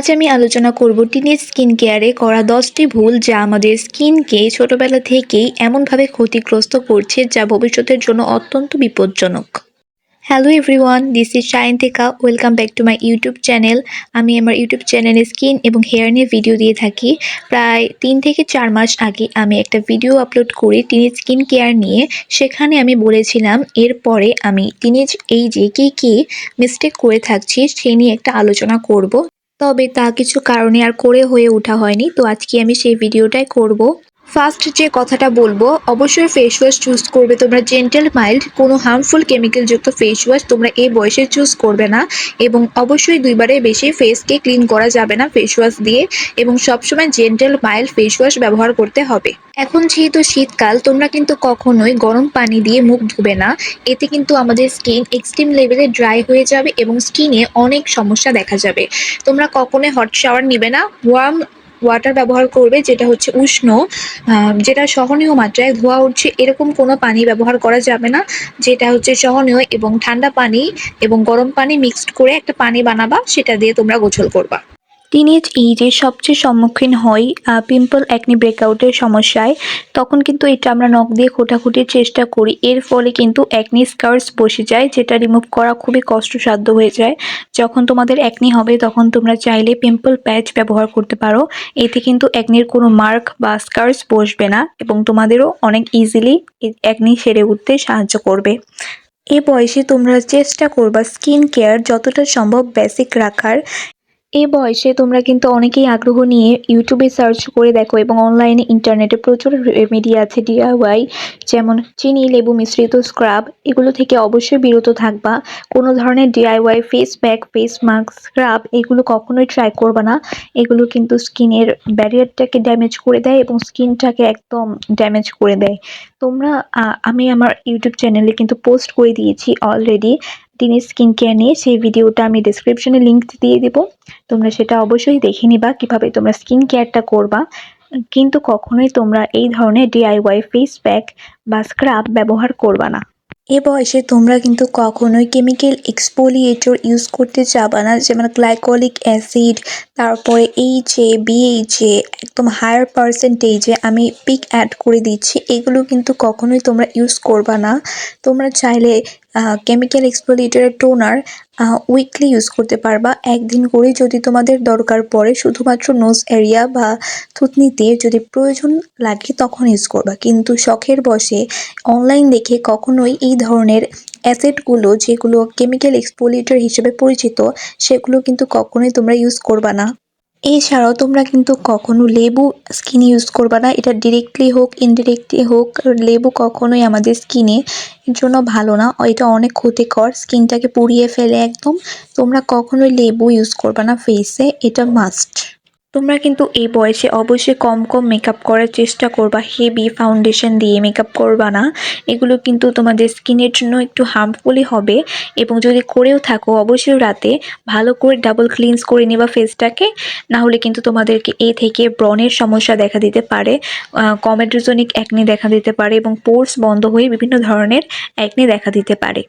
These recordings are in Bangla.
আজ আমি আলোচনা করব টিনেজ স্কিন কেয়ারে করা দশটি ভুল যা আমাদের স্কিনকে ছোটবেলা থেকেই এমনভাবে ক্ষতিগ্রস্ত করছে যা ভবিষ্যতের জন্য অত্যন্ত বিপজ্জনক। Hello everyone this is Shayantika welcome back to my YouTube channel আমি আমার ইউটিউব চ্যানেলে স্কিন এবং হেয়ার নিয়ে ভিডিও দিয়ে থাকি। প্রায় তিন থেকে চার মাস আগে আমি একটা ভিডিও আপলোড করি টিনেজ স্কিন কেয়ার নিয়ে সেখানে আমি বলেছিলাম, এরপরে আমি টিনেজ এই যে কী কী মিস্টেক করে থাকছি, সে নিয়ে একটা আলোচনা করব। তবে তা কিছু কারণে আর করে হয়ে ওঠা হয়নি। তো আজকে আমি সেই ভিডিওটাই করব। ফার্স্ট যে কথাটা বলব, অবশ্যই ফেস ওয়াশ চুজ করবে। তোমরা জেন্টেল মাইল্ড কোনো হার্মফুল কেমিক্যালযুক্ত ফেস ওয়াশ তোমরা এই বয়সে চুজ করবে না এবং অবশ্যই দুইবারে বেশি ফেসকে ক্লিন করা যাবে না ফেস ওয়াশ দিয়ে এবং সবসময় জেন্টেল মাইল্ড ফেস ওয়াশ ব্যবহার করতে হবে। এখন যেহেতু শীতকাল, তোমরা কিন্তু কখনোই গরম পানি দিয়ে মুখ ধুবে না। এতে কিন্তু আমাদের স্কিন এক্সট্রিম লেভেলে ড্রাই হয়ে যাবে এবং স্কিনে অনেক সমস্যা দেখা যাবে। তোমরা কখনোই হট শাওয়ার নিবে না। ওয়ার্ম ওয়াটার ব্যবহার করবে, যেটা হচ্ছে উষ্ণ যেটা সহনীয় মাত্রায় ধোয়া উঠছে, এরকম কোনো পানি ব্যবহার করা যাবে না, যেটা হচ্ছে সহনীয় এবং ঠান্ডা পানি এবং গরম পানি মিক্সড করে একটা পানি বানাবা, সেটা দিয়ে তোমরা গোসল করবা। টিনেজ এইজে সবচেয়ে সম্মুখীন হই পিম্পল অ্যাকনি ব্রেকআউটের সমস্যায়। তখন কিন্তু এটা আমরা নখ দিয়ে খোটাখুটির চেষ্টা করি। এর ফলে কিন্তু অ্যাকনি স্কার্স বসে যায়, যেটা রিমুভ করা খুবই কষ্টসাধ্য হয়ে যায়। যখন তোমাদের অ্যাকনি হবে, তখন তোমরা চাইলে পিম্পল প্যাচ ব্যবহার করতে পারো। এতে কিন্তু অ্যাকনির কোনো মার্ক বা স্কার্স বসবে না এবং তোমাদেরও অনেক ইজিলি অ্যাকনি সেরে উঠতে সাহায্য করবে। এ বয়সে তোমরা চেষ্টা করবা স্কিন কেয়ার যতটা সম্ভব বেসিক রাখার। এই বয়সে তোমরা কিন্তু অনেকেই আগ্রহ নিয়ে ইউটিউবে সার্চ করে দেখো এবং অনলাইনে ইন্টারনেটে প্রচুর রেমেডি আছে ডিআইওয়াই যেমন চিনি, লেবু মিশ্রিত স্ক্রাব এগুলো থেকে অবশ্যই বিরত থাকবা। কোনো ধরনের DIY face pack face mask scrub এগুলো কখনোই ট্রাই করবা না। এগুলো কিন্তু স্কিনের ব্যারিয়ারটাকে ড্যামেজ করে দেয় এবং স্কিনটাকে একদম ড্যামেজ করে দেয়। তোমরা আমি আমার ইউটিউব চ্যানেলে কিন্তু পোস্ট করে দিয়েছি অলরেডি দিনের স্কিন কেয়ার নিয়ে সেই ভিডিওটা আমি ডিসক্রিপশনে লিঙ্ক দিয়ে দেব। তোমরা সেটা অবশ্যই দেখে নিবা কীভাবে তোমরা স্কিন কেয়ারটা করবা। কিন্তু কখনোই তোমরা এই ধরনের ডিআইওয়াই ফেস প্যাক বা স্ক্রাব ব্যবহার করবা না। এ বয়সে তোমরা কিন্তু কখনোই কেমিক্যাল এক্সপোলিয়েটর ইউজ করতে চাবা না, যেমন গ্লাইকোলিক অ্যাসিড তারপরে এইচে এ একদম হায়ার পার্সেন্টেজে আমি পিক অ্যাড করে দিচ্ছি। এগুলো কিন্তু কখনোই তোমরা ইউজ করবা না। তোমরা চাইলে কেমিক্যাল এক্সপোলিয়েটরের টোনার উইকলি ইউজ করতে পারবা। একদিন করে যদি তোমাদের দরকার পড়ে, শুধুমাত্র নোজ এরিয়া বা থুতনিতে যদি প্রয়োজন লাগে তখন ইউজ করবা। কিন্তু শখের বসে অনলাইন দেখে কখনোই এই ধরনের অ্যাসেটগুলো যেগুলো কেমিক্যাল এক্সপোলিয়েটর হিসেবে পরিচিত, সেগুলো কিন্তু কখনোই তোমরা ইউজ করবা না। এছাড়াও তোমরা কিন্তু কখনো লেবু স্কিন ইউজ করবা না। এটা ডিরেক্টলি হোক ইনডিরেক্টলি হোক, লেবু কখনোই আমাদের স্কিনে এর জন্য ভালো না। এটা অনেক ক্ষতিকর। স্কিনটাকে পুড়িয়ে ফেলে একদম। তোমরা কখনোই লেবু ইউজ করবা না ফেসে এটা মাস্ট তোমরা কিন্তু এই বয়সে অবশ্যই কম কম মেকআপ করার চেষ্টা করবা। হেভি ফাউন্ডেশন দিয়ে মেকআপ করবা না। এগুলো কিন্তু তোমাদের স্কিনের জন্য একটু হার্মফুলই হবে। এবং যদি করেও থাকো, অবশ্যই রাতে ভালো করে ডাবল ক্লিনস করে নেবা ফেসটাকে না হলে কিন্তু তোমাদেরকে এ থেকে ব্রণের সমস্যা দেখা দিতে পারে কমেড্রোজনিক অ্যাকনি দেখা দিতে পারে এবং পোর্স বন্ধ হয়ে বিভিন্ন ধরনের অ্যাকনি দেখা দিতে পারে।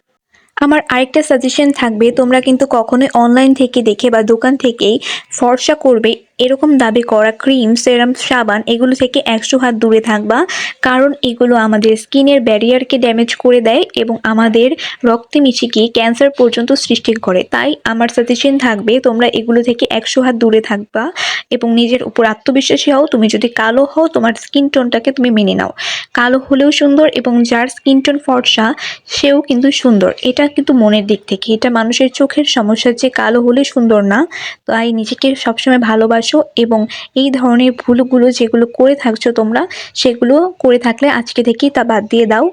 আমার আরেকটা সাজেশন থাকবে, তোমরা কিন্তু কখনোই অনলাইন থেকে দেখে বা দোকান থেকেই ফর্সা করবে এরকম দাবি করা ক্রিম সেরাম সাবান এগুলো থেকে একশো হাত দূরে থাকবা। কারণ এগুলো আমাদের স্কিনের ব্যারিয়ারকে ড্যামেজ করে দেয় এবং আমাদের রক্তে মিশিয়ে ক্যান্সার পর্যন্ত সৃষ্টি করে। তাই আমার সাজেশন থাকবে, তোমরা এগুলো থেকে একশো হাত দূরে থাকবা এবং নিজের উপর আত্মবিশ্বাসী হও। তুমি যদি কালো হও, তোমার স্কিন টোনটাকে তুমি মেনে নাও। কালো হলেও সুন্দর এবং যার স্কিন টোন ফর্সা, সেও কিন্তু সুন্দর। এটা কিন্তু মনের দিক থেকে। এটা মানুষের চোখের সমস্যা যে কালো হলে সুন্দর না। তাই নিজেকে সবসময় ভালোবাসো এবং এই ধরনের ভুলগুলো যেগুলো করে থাকছো তোমরা, সেগুলো করে থাকলে আজকে থেকেই তা বাদ দিয়ে দাও।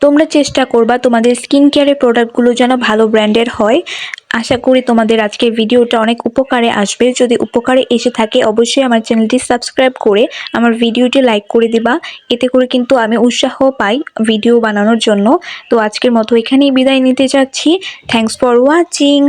তোমরা চেষ্টা করবা তোমাদের স্কিন কেয়ারের প্রোডাক্টগুলো যেন ভালো ব্র্যান্ডের হয়। আশা করি তোমাদের আজকের ভিডিওটা অনেক উপকারে আসবে। যদি উপকারে এসে থাকে, অবশ্যই আমার চ্যানেলটি সাবস্ক্রাইব করে আমার ভিডিওটি লাইক করে দিবা। এতে করে কিন্তু আমি উৎসাহ পাই ভিডিও বানানোর জন্য। তো আজকের মতো এখানেই বিদায় নিতে যাচ্ছি। Thanks for watching